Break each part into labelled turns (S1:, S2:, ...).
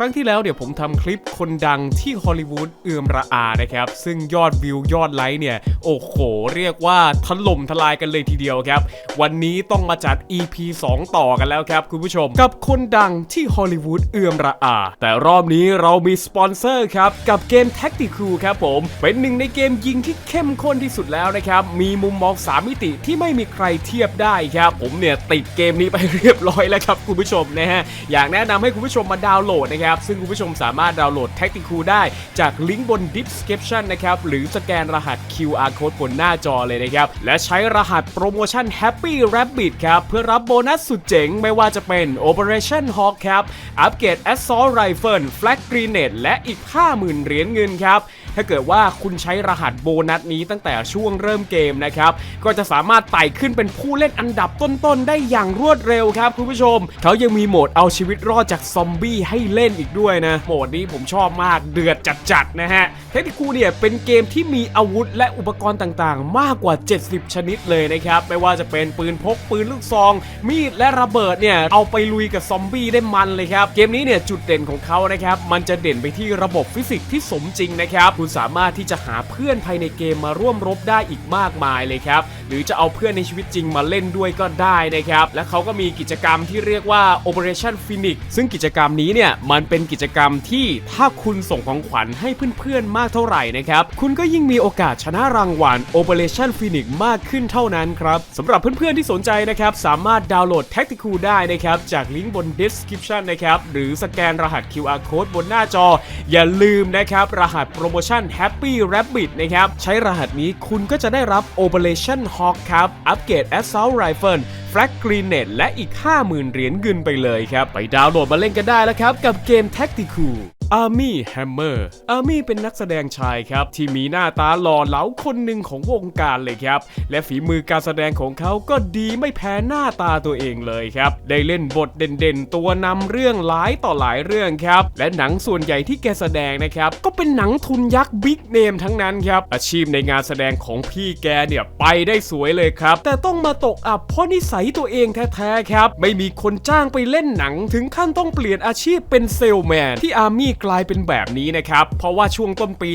S1: รั้งที่แล้วเนี่ยวผมทำคลิปคนดังที่ฮอลลีวูดเอือมระอานะครับ ซึ่งยอดวิวยอดไลค์เนี่ย โอ้โห เรียกว่าถล่มทลายกันเลยทีเดียวครับ วันนี้ต้องมาจัด EP 2 ต่อกันแล้วครับคุณผู้ชม กับคนดังที่ฮอลลีวูดเอือมระอา แต่รอบนี้เรามีสปอนเซอร์ครับ กับเกม Tactical ครับผม เป็นหนึ่งในเกมยิงที่เข้มข้นที่สุดแล้วนะครับ มีมุมมอง 3 มิติที่ไม่มีใครเทียบได้ครับ ผมเนี่ยติดเกมนี้ไปเรียบร้อยแล้วครับคุณผู้ชมนะฮะอยากแนะนำให้คุณผู้ชมมาดาวน์โหลดนะครับซึ่งคุณผู้ชมสามารถดาวน์โหลด Tactical ได้จากลิงก์บน description นะครับ หรือสแกนรหัส QR code บนหน้าจอเลยนะครับ และใช้รหัสโปรโมชั่น Happy Rabbit ครับ เพื่อรับโบนัสสุดเจ๋ง ไม่ว่าจะเป็น Operation Hawk ครับ อัปเกรด Assault Rifle Flag Grenade และอีก 50,000 เหรียญเงินครับ ถ้าเกิดว่าคุณใช้รหัสโบนัสนี้ตั้งแต่ช่วงเริ่มเกมนะครับ ก็จะสามารถไต่ขึ้นเป็นผู้เล่นอันดับต้นๆ ได้อย่างรวดเร็วครับคุณผู้ชม เขายังมีโหมดเอาชีวิตรอดจากซอมบี้ให้เล่นอีกด้วยนะ โหมดนี้ผมชอบมากเดือดจัดๆนะฮะเทคนิคูเนี่ยเป็นเกมที่มีอาวุธและอุปกรณ์ต่างๆ มากกว่า 70 ชนิดเลยนะครับ ไม่ว่าจะเป็นปืนพกปืนลูกซอง มีดและระเบิดเนี่ยเอาไปลุยกับซอมบี้ได้มันเลยครับ เกมนี้เนี่ยจุดเด่นของเขานะครับมันจะเด่นไปที่ระบบฟิสิกส์ที่สมจริงนะครับคุณสามารถที่จะหาเพื่อนภายในเกมมาร่วมรบได้อีกมากมายเลยครับหรือจะเอาเพื่อนในชีวิตจริงมาเล่นด้วยก็ได้นะครับและเขาก็มีกิจกรรมที่เรียกว่า Operation Phoenix ซึ่งกิจกรรมนี้เนี่ยมันเป็นกิจกรรมที่ถ้าคุณส่งของขวัญให้เพื่อนๆมากเท่าไหร่นะครับคุณก็ยิ่งมีโอกาสชนะรางวัล Operation Phoenix มากขึ้นเท่านั้นครับสำหรับเพื่อนๆที่สนใจนะครับสามารถดาวน์โหลด Tactical ได้นะครับจากลิงก์บน description นะครับหรือสแกนรหัส QR code บนหน้าจอ อย่าลืมนะครับรหัสโปรโมชั่น Happy Rabbit นะครับ ใช้รหัสนี้คุณก็จะได้รับ Operation Hawk ครับ อัปเกรด Assault Rifle Flag Grenade และอีก 50,000 เหรียญเงินไปเลยครับ ไปดาวน์โหลดมาเล่นกันได้แล้วครับ กับเกม Tactical Army Hammer Army เป็นนักแสดงชายครับ ที่มีหน้าตาหล่อเหลาคนหนึ่งของวงการเลยครับ และฝีมือการแสดงของเขาก็ดีไม่แพ้หน้าตาตัวเองเลยครับ ได้เล่นบทเด่นๆ ตัวนำเรื่องหลายต่อหลายเรื่องครับ และหนังส่วนใหญ่ที่แกแสดงนะครับ ก็เป็นหนังทุนยักษ์บิ๊กเนมทั้งนั้นครับ อาชีพในงานแสดงของพี่แกเนี่ยไปได้สวยเลยครับ แต่ต้องมาตกอับเพราะนิสัยตัวเองแท้ๆครับ ไม่มีคนจ้างไปเล่นหนัง ถึงขั้นต้องเปลี่ยนอาชีพเป็นเซลแมนที่อาร์มี่กลายเป็นแบบนี้นะครับ เพราะว่าช่วงต้นปี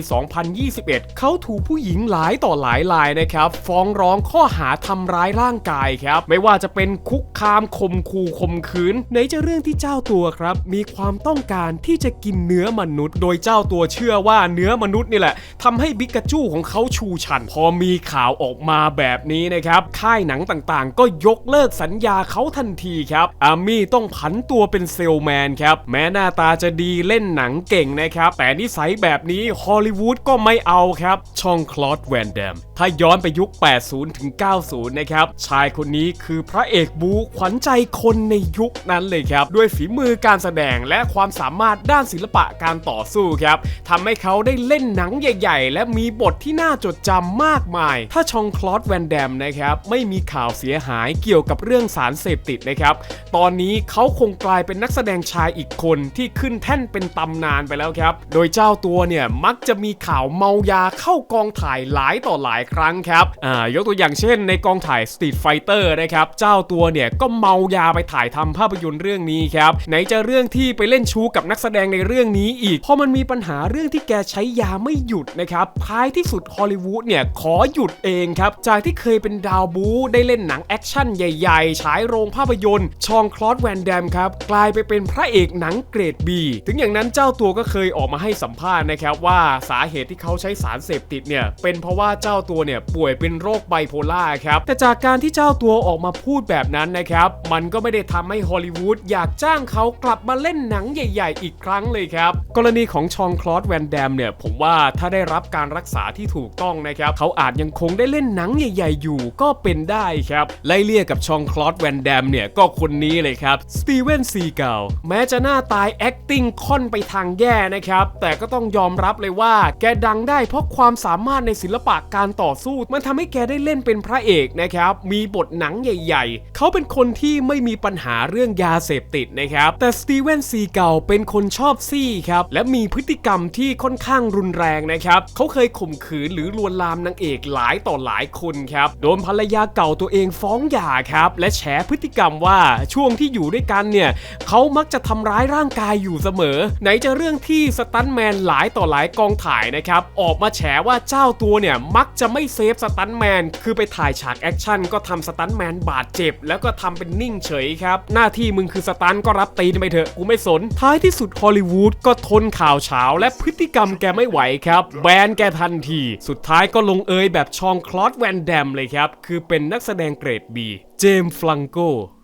S1: 2021 เขาถูกผู้หญิงหลายต่อหลายรายนะครับ ฟ้องร้องข้อหาทำร้ายร่างกายครับ ไม่ว่าจะเป็นคุกคามข่มขู่ข่มขืนไหนจะเรื่องที่เจ้าตัวครับ มีความต้องการที่จะกินเนื้อมนุษย์ โดยเจ้าตัวเชื่อว่าเนื้อมนุษย์นี่แหละทำให้บิกาจูของเขาชูชัน พอมีข่าวออกมาแบบนี้นะครับค่ายหนังต่างๆ ก็ยกเลิกสัญญาเขาทันทีครับอามี่ต้องผันตัวเป็นเซลแมนครับแม้หน้าตาจะดีเล่นหนังเก่งนะครับ แต่นิสัยแบบนี้ฮอลลีวูดก็ไม่เอาครับ ช่องคลอสแวนแดมถ้าย้อนไปยุค 80 ถึง 90 นะครับ ชายคนนี้คือพระเอกบูขวัญใจคนในยุคนั้นเลยครับ ด้วยฝีมือการแสดงและความสามารถด้านศิลปะการต่อสู้ครับทำให้เขาได้เล่นหนังใหญ่ ๆ และมีบทที่น่าจดจำมากมาย ถ้าชองคลอสแวนแดมนะครับไม่มีข่าวเสียหายเกี่ยวกับเรื่องสารเสพติดนะครับ ตอนนี้เขาคงกลายเป็นนักแสดงชายอีกคนที่ขึ้นแท่นเป็นตำนานไปแล้วครับ โดยเจ้าตัวเนี่ยมักจะมีข่าวเมายาเข้ากองถ่ายหลายต่อหลายครั้งครับอ่ายกตัวอย่างเช่น ในกองถ่าย Street Fighter นะครับเจ้าตัวเนี่ยก็เมายาไปถ่ายทำภาพยนตร์เรื่องนี้ครับไหนจะเรื่องที่ไปเล่นชู้กับนักแสดงในเรื่องนี้อีกพอมันมีปัญหาเรื่องที่แกใช้ยาไม่หยุดนะครับท้ายที่สุดฮอลลีวูดเนี่ยขอหยุดเองครับจากที่เคยเป็นดาวบูได้เล่นหนังแอคชั่นใหญ่ๆฉายโรงภาพยนตร์ชองคลอสแวนแดมครับกลายไปเป็นพระเอกหนังเกรด B ถึงอย่างนั้นเจ้าตัวก็เคยออกมาให้สัมภาษณ์นะครับว่าสาเหตุที่เขาใช้สารเสพติดเนี่ยเป็นเพราะว่าเจ้าตัวเนี่ยป่วยเป็นโรคไบโพล่าครับแต่จากการที่เจ้าตัวออกมาพูดแบบนั้นนะครับมันก็ไม่ได้ทำให้ฮอลลีวูดอยากจ้างเขากลับมาเล่นหนังใหญ่ ๆ อีกครั้งเลยครับกรณีของชองคลอสแวนแดมเนี่ยผมว่าถ้าได้รับการรักษาที่ถูกต้องนะครับเขาอาจยังคงได้เล่นหนังใหญ่ ๆ อยู่ก็เป็นได้ครับไล่เลี่ยกับชองคลอสแวนแดมเนี่ยก็คนนี้เลยครับสตีเวนซีเกลแม้จะหน้าตาย acting ค่อนไปทางงแย่นะครับ แต่ก็ต้องยอมรับเลยว่า แกดังได้เพราะความสามารถในศิลปะการต่อสู้ มันทำให้แกได้เล่นเป็นพระเอกนะครับ มีบทหนังใหญ่ ๆ เขาเป็นคนที่ไม่มีปัญหาเรื่องยาเสพติดนะครับ แต่สตีเวนซีเก่าเป็นคนชอบซี่ครับ และมีพฤติกรรมที่ค่อนข้างรุนแรงนะครับ เขาเคยข่มขืนหรือลวนลามนางเอกหลายต่อหลายคนครับ โดนภรรยาเก่าตัวเองฟ้องหย่าครับ และแฉพฤติกรรมว่าช่วงที่อยู่ด้วยกันเนี่ย เขามักจะทำร้ายร่างกายอยู่เสมอ ไหนจะเรื่องที่สตันแมนหลายต่อหลายกองถ่ายนะครับ ออกมาแฉว่าเจ้าตัวเนี่ย มักจะไม่เซฟสตันแมน คือไปถ่ายฉากแอคชั่นก็ทำสตันแมนบาดเจ็บ แล้วก็ทำเป็นนิ่งเฉยครับ หน้าที่มึงคือสตันก็รับตีนไปเถอะกูไม่สน ท้ายที่สุดฮอลลีวูดก็ทนข่าวเช้าและพฤติกรรมแกไม่ไหวครับ แบนแกทันที สุดท้ายก็ลงเอยแบบชองคลอสแวนแดมเลยครับ คือเป็นนักแสดงเกรด B เจมส์ฟลังโก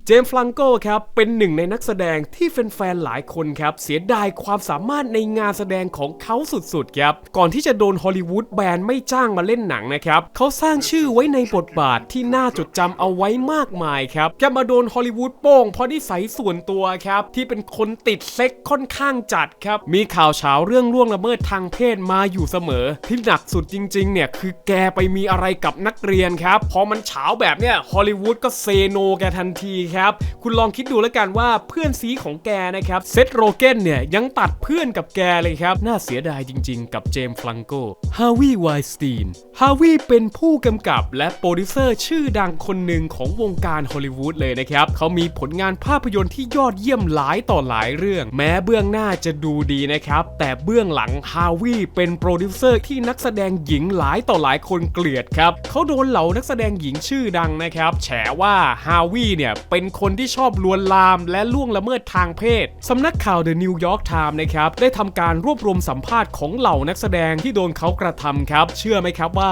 S1: เจมส์ฟลังโกครับเป็นหนึ่งในนักแสดงที่แฟนๆหลายคนครับเสียดายความสามารถในงานแสดงของเขาสุดๆครับก่อนที่จะโดนฮอลลีวูดแบนไม่จ้างมาเล่นหนังนะครับเขาสร้างชื่อไว้ในบทบาทที่น่าจดจำเอาไว้มากมายครับแกมาโดนฮอลลีวูดโป้งเพราะนิสัยส่วนตัวครับที่เป็นคนติดเซ็กค่อนข้างจัดครับมีข่าวเช้าเรื่องล่วงละเมิดทางเพศมาอยู่เสมอ ที่หนักสุดจริงๆเนี่ยคือแกไปมีอะไรกับนักเรียนครับพอมันเช้าแบบเนี้ยฮอลลีวูดก็เซโนแกทันทีครับ คุณลองคิดดูแล้วกันว่าเพื่อนซีของแกนะครับเซธโรเกนเนี่ยยังตัดเพื่อนกับแกเลยครับ น่าเสียดายจริงๆ กับเจมส์ฟลังโกฮาวิไวสตีนฮาวิเป็นผู้กำกับและโปรดิวเซอร์ชื่อดังคนหนึ่งของวงการฮอลลีวูดเลยนะครับ เขามีผลงานภาพยนตร์ที่ยอดเยี่ยมหลายต่อหลายเรื่อง แม้เบื้องหน้าจะดูดีนะครับ แต่เบื้องหลังฮาวิเป็นโปรดิวเซอร์ที่นักแสดงหญิงหลายต่อหลายคนเกลียดครับเขาโดนเหล่านักแสดงหญิงชื่อดังนะครับแฉว่าฮาวิเนี่ยเป็น็นคนที่ชอบลวนลามและล่วงละเมิดทางเพศ สำนักข่าว The New York Times นะครับ ได้ทำการรวบรวมสัมภาษณ์ของเหล่านักแสดงที่โดนเขากระทำครับ เชื่อไหมครับว่า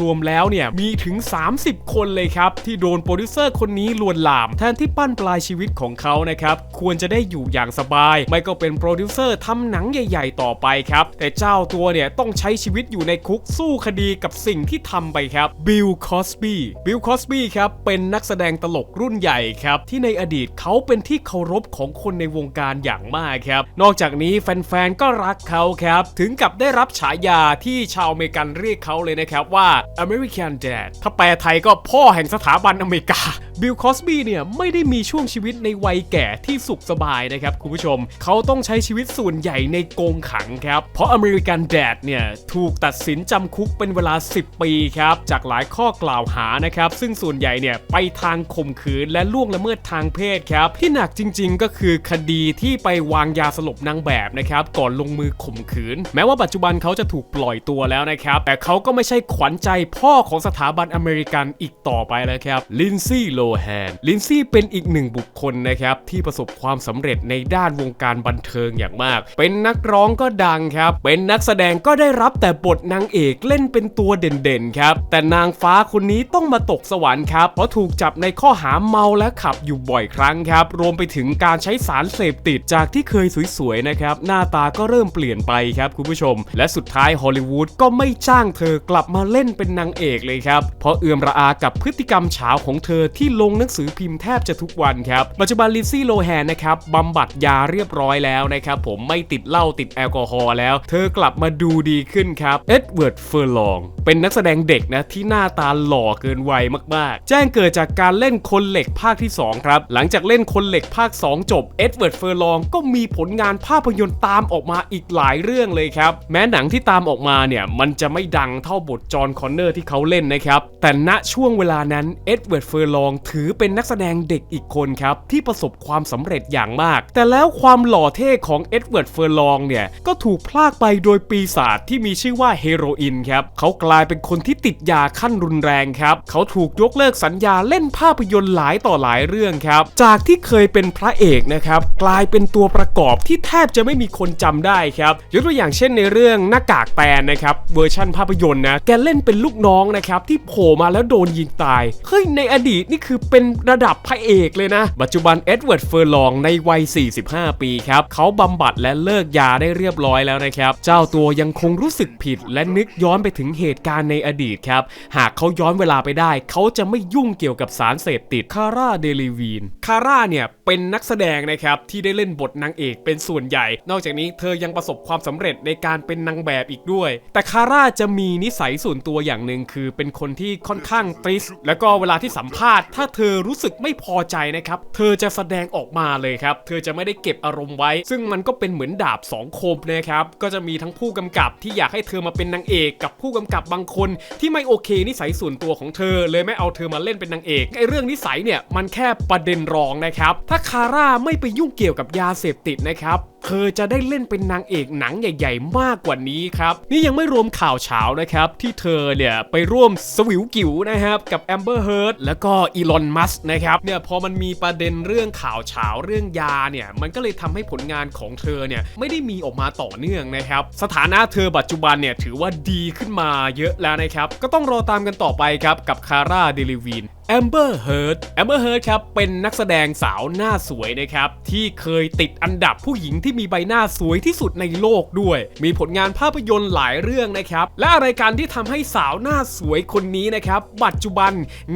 S1: รวมๆแล้วเนี่ยมีถึง 30 คนเลยครับ ที่โดนโปรดิวเซอร์คนนี้ลวนลาม แทนที่ปั้นปลายชีวิตของเขานะครับ ควรจะได้อยู่อย่างสบาย ไม่ก็เป็นโปรดิวเซอร์ทำหนังใหญ่ ๆ ต่อไปครับ แต่เจ้าตัวเนี่ยต้องใช้ชีวิตอยู่ในคุกสู้คดีกับสิ่งที่ทำไปครับบิลคอสบี้บิลคอสบี้ครับเป็นนักแสดงตลกรุ่นใหญ่ครับครับ ที่ในอดีตเขาเป็นที่เคารพของคนในวงการอย่างมากครับ นอกจากนี้แฟนๆก็รักเขาครับ ถึงกับได้รับฉายาที่ชาวอเมริกันเรียกเขาเลยนะครับว่า American Dad ถ้าแปลไทยก็พ่อแห่งสถาบันอเมริกา บิลคอสบีเนี่ยไม่ได้มีช่วงชีวิตในวัยแก่ที่สุขสบายนะครับคุณผู้ชม เขาต้องใช้ชีวิตส่วนใหญ่ในกรงขังครับ เพราะ American Dad เนี่ยถูกตัดสินจำคุกเป็นเวลา 10 ปีครับ จากหลายข้อกล่าวหานะครับ ซึ่งส่วนใหญ่เนี่ยไปทางข่มขืนและล่วงละเมิดทางเพศครับ ที่หนักจริง ๆ ก็คือคดีที่ไปวางยาสลบนางแบบนะครับก่อนลงมือข่มขืน แม้ว่าปัจจุบันเขาจะถูกปล่อยตัวแล้วนะครับแต่เขาก็ไม่ใช่ขวัญใจพ่อของสถาบันอเมริกันอีกต่อไปแล้วครับลินซี่โลแฮนลินซี่เป็นอีกหนึ่งบุคคลนะครับที่ประสบความสำเร็จในด้านวงการบันเทิงอย่างมาก เป็นนักร้องก็ดังครับ เป็นนักแสดงก็ได้รับแต่บทนางเอกเล่นเป็นตัวเด่นๆครับ แต่นางฟ้าคนนี้ต้องมาตกสวรรค์ครับเพราะถูกจับในข้อหาเมาและขับอยู่บ่อยครั้งครับ รวมไปถึงการใช้สารเสพติดจากที่เคยสวยๆนะครับหน้าตาก็เริ่มเปลี่ยนไปครับคุณผู้ชม และสุดท้ายฮอลลีวูดก็ไม่จ้างเธอกลับมาเล่นเป็นนางเอกเลยครับเพราะเอื่อมระอากับพฤติกรรมเฉาของเธอที่ลงหนังสือพิมพ์แทบจะทุกวันครับ ปัจจุบันลินซี่โลแฮนนะครับบำบัดยาเรียบร้อยแล้วนะครับผมไม่ติดเหล้าติดแอลกอฮอล์แล้ว เธอกลับมาดูดีขึ้นครับเอ็ดเวิร์ดเฟอร์ลองเป็นนักแสดงเด็กนะที่หน้าตาหล่อเกินวัยมากๆ แจ้งเกิดจากการเล่นคนเหล็กภาคที่ 2 ครับ หลังจากเล่นคนเหล็กภาค 2 จบเอ็ดเวิร์ดเฟอร์ลองก็มีผลงานภาพยนตร์ตามออกมาอีกหลายเรื่องเลยครับ แม้หนังที่ตามออกมาเนี่ย มันจะไม่ดังเท่าบทจอห์นคอนเนอร์ที่เขาเล่นนะครับ แต่ณช่วงเวลานั้นเอ็ดเวิร์ดเฟอร์ลองถือเป็นนักแสดงเด็กอีกคนครับ ที่ประสบความสำเร็จอย่างมาก แต่แล้วความหล่อเท่ของเอ็ดเวิร์ดเฟอร์ลองเนี่ย ก็ถูกพลากไปโดยปีศาจที่มีชื่อว่าเฮโรอีนครับ เขากลายเป็นคนที่ติดยาขั้นรุนแรงครับ เขาถูกยกเลิกสัญญาเล่นภาพยนตร์หลายต่อหลายเรื่องครับ จากที่เคยเป็นพระเอกนะครับกลายเป็นตัวประกอบที่แทบจะไม่มีคนจำได้ครับยกตัวอย่างเช่นในเรื่องหน้ากากแตนนะครับเวอร์ชั่นภาพยนตร์นะแกเล่นเป็นลูกน้องนะครับที่โผล่มาแล้วโดนยิงตายเฮ้ยในอดีตนี่คือเป็นระดับพระเอกเลยนะ ปัจจุบันเอ็ดเวิร์ดเฟอร์ลองในวัย 45 ปีครับ เขาบำบัดและเลิกยาได้เรียบร้อยแล้วนะครับ เจ้าตัวยังคงรู้สึกผิดและนึกย้อนไปถึงเหตุการณ์ในอดีตครับ หากเขาย้อนเวลาไปได้ เขาจะไม่ยุ่งเกี่ยวกับสารเสพติดคาร่าเดลิวีนคาร่าเนี่ย เป็นนักแสดงนะครับที่ได้เล่นบทนางเอกเป็นส่วนใหญ่ นอกจากนี้เธอยังประสบความสำเร็จในการเป็นนางแบบอีกด้วย แต่คาร่าจะมีนิสัยส่วนตัวอย่างหนึ่งคือเป็นคนที่ค่อนข้างตริส แล้วก็เวลาที่สัมภาษณ์ ถ้าเธอรู้สึกไม่พอใจนะครับ เธอจะแสดงออกมาเลยครับ เธอจะไม่ได้เก็บอารมณ์ไว้ ซึ่งมันก็เป็นเหมือนดาบสองคมนะครับ ก็จะมีทั้งผู้กำกับที่อยากให้เธอมาเป็นนางเอกกับผู้กำกับบางคนที่ไม่โอเคนิสัยส่วนตัวของเธอ เลยไม่เอาเธอมาเล่นเป็นนางเอกไอเรื่องนิสัยเนี่ยมันแค่ประเด็นรองนะครับถ้าคาร่าไม่ไปยุ่งเกี่ยวกับยาเสพติดนะครับ เธอจะได้เล่นเป็นนางเอกหนังใหญ่ ๆ มากกว่านี้ครับ นี่ยังไม่รวมข่าวเช้านะครับ ที่เธอเนี่ยไปร่วมสวิวกิ๋วนะครับกับแอมเบอร์เฮิร์ตแล้วก็อีลอนมัสนะครับเนี่ยพอมันมีประเด็นเรื่องข่าวเช้าเรื่องยาเนี่ยมันก็เลยทำให้ผลงานของเธอเนี่ยไม่ได้มีออกมาต่อเนื่องนะครับ สถานะเธอปัจจุบันเนี่ยถือว่าดีขึ้นมาเยอะแล้วนะครับ ก็ต้องรอตามกันต่อไปครับกับคาร่าเดลิวีนแอมเบอร์เฮิร์แอมเบอร์เฮิร์ครับเป็นนักแสดงสาวหน้าสวยนะครับที่เคยติดอันดับผู้หญิงที่มีใบหน้าสวยที่สุดในโลกด้วย มีผลงานภาพยนตร์หลายเรื่องนะครับ และอะไรการที่ทำให้สาวหน้าสวยคนนี้นะครับ ปัจจุบัน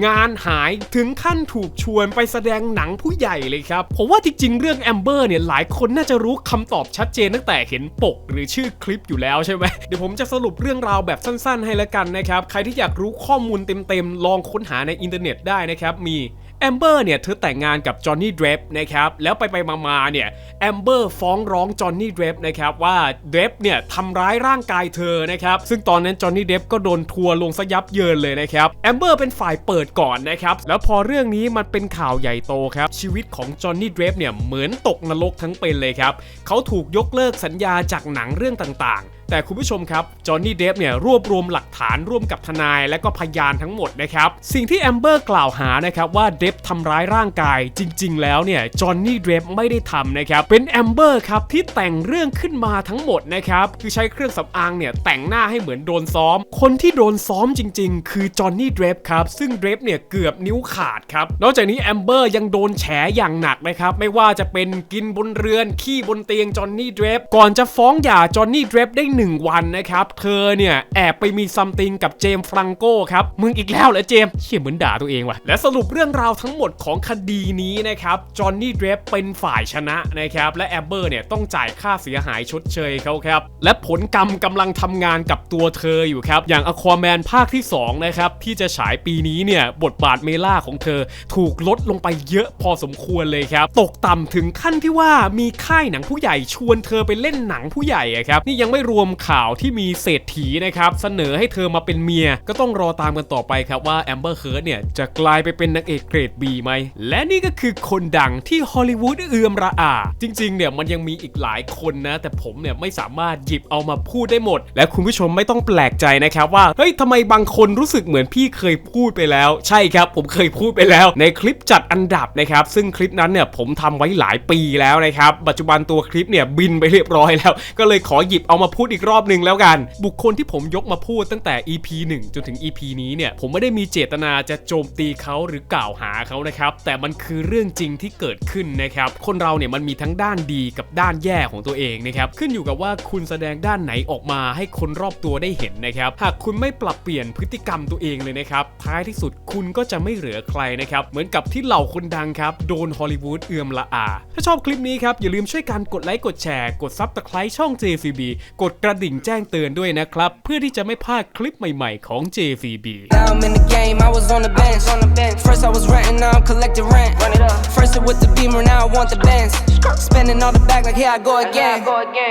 S1: งานหายถึงขั้นถูกชวนไปแสดงหนังผู้ใหญ่เลยครับผมว่าจริงๆเรื่องแอมเบอร์เนี่ยหลายคนน่าจะรู้คำตอบชัดเจนตั้งแต่เห็นปกหรือชื่อคลิปอยู่แล้วใช่ไหมเดี๋ยวผมจะสรุปเรื่องราวแบบสั้น ๆ ให้ละกันนะครับ ใครที่อยากรู้ข้อมูลเต็มๆลองค้นหาในอินเทอร์เน็ตได้นะครับมี แอมเบอร์เนี่ยเธอแต่งงานกับจอห์นนี่เดรฟนะครับแล้วไปไปมาๆเนี่ยแอมเบอร์ฟ้องร้องจอห์นนี่เดรฟนะครับว่าเดรฟเนี่ยทำร้ายร่างกายเธอนะครับซึ่งตอนนั้นจอห์นนี่เดรฟก็โดนทัวร์ลงซะยับเยินเลยนะครับแอมเบอร์เป็นฝ่ายเปิดก่อนนะครับแล้วพอเรื่องนี้มันเป็นข่าวใหญ่โตครับชีวิตของจอห์นนี่เดรฟเนี่ยเหมือนตกนรกทั้งเป็นเลยครับเขาถูกยกเลิกสัญญาจากหนังเรื่องต่างๆ แต่คุณผู้ชมครับจอห์นนี่เดฟเนี่ยรวบรวมหลักฐานร่วมกับทนายและก็พยานทั้งหมดนะครับ สิ่งที่แอมเบอร์กล่าวหานะครับว่าเดฟทำร้ายร่างกายจริง ๆ แล้วเนี่ยจอห์นนี่เดฟไม่ได้ทำนะครับ เป็นแอมเบอร์ครับที่แต่งเรื่องขึ้นมาทั้งหมดนะครับ คือใช้เครื่องสำอางเนี่ยแต่งหน้าให้เหมือนโดนซ้อม คนที่โดนซ้อมจริง ๆ คือจอห์นนี่เดฟครับซึ่งเดฟเนี่ยเกือบนิ้วขาดครับนอกจากนี้แอมเบอร์ยังโดนแฉอย่างหนักนะครับไม่ว่าจะเป็นกินบนเรือนขี้บนเตียงจอห์นนี่เดฟก่อนจะฟ้องหย่าจอห์นนี่เดฟได้หนึ่งวันนะครับ เธอเนี่ยแอบไปมีซัมติงกับเจมส์ฟรังโก้ครับมึงอีกแล้วเหรอเจมส์เชี่ยเหมือนด่าตัวเองว่ะและสรุปเรื่องราวทั้งหมดของคดีนี้นะครับจอห์นนี่เดฟเป็นฝ่ายชนะนะครับและแอมเบอร์เนี่ยต้องจ่ายค่าเสียหายชดเชยเขาครับและผลกรรมกำลังทำงานกับตัวเธออยู่ครับอย่างอควาแมนภาคที่2นะครับที่จะฉายปีนี้เนี่ยบทบาทเมล่าของเธอถูกลดลงไปเยอะพอสมควรเลยครับตกต่ำถึงขั้นที่ว่ามีค่ายหนังผู้ใหญ่ชวนเธอไปเล่นหนังผู้ใหญ่ครับนี่ยังไม่รวมข่าวที่มีเศรษฐีนะครับเสนอให้เธอมาเป็นเมีย ก็ต้องรอตามกันต่อไปครับว่าแอมเบอร์เฮิร์ตเนี่ยจะกลายไปเป็นนางเอกเกรด B ไหม และนี่ก็คือคนดังที่ฮอลลีวูดเอือมระอา จริงๆเนี่ยมันยังมีอีกหลายคนนะ แต่ผมเนี่ยไม่สามารถหยิบเอามาพูดได้หมด และคุณผู้ชมไม่ต้องแปลกใจนะครับว่าเฮ้ยทำไมบางคนรู้สึกเหมือนพี่เคยพูดไปแล้ว ใช่ครับ ผมเคยพูดไปแล้ว ในคลิปจัดอันดับนะครับซึ่งคลิปนั้นเนี่ยผมทำไว้หลายปีแล้วนะครับปัจจุบันตัวคลิปเนี่ยบินไปเรียบร้อยแล้ว ก็เลยขอหยิบเอามาพูดอีกรอบหนึ่งแล้วกัน บุคคลที่ผมยกมาพูดตั้งแต่ EP 1 จนถึง EP นี้เนี่ย ผมไม่ได้มีเจตนาจะโจมตีเขาหรือกล่าวหาเขานะครับ แต่มันคือเรื่องจริงที่เกิดขึ้นนะครับ คนเราเนี่ยมันมีทั้งด้านดีกับด้านแย่ของตัวเองนะครับ ขึ้นอยู่กับว่าคุณแสดงด้านไหนออกมาให้คนรอบตัวได้เห็นนะครับ หากคุณไม่ปรับเปลี่ยนพฤติกรรมตัวเองเลยนะครับ ท้ายที่สุดคุณก็จะไม่เหลือใครนะครับ เหมือนกับที่เหล่าคนดังครับ โดนฮอลลีวูดเอือมละอา ถ้าชอบคลิปนี้ครับ อย่าลืมช่วยกันกดไลค์ กดแชร์ กดซับสไคร b e ช่อง JCB กดกระดิ่งแจ้งเตือนด้วยนะครับ เพื่อที่จะไม่พลาดคลิปใหม่ๆของ JCB
S2: Now I'm in the game, I was on the bench. On the bench. First I was renting, now I'm collecting rent. Run it up. First it with the beamer, now I want the bands. Spending all the back like here I go again.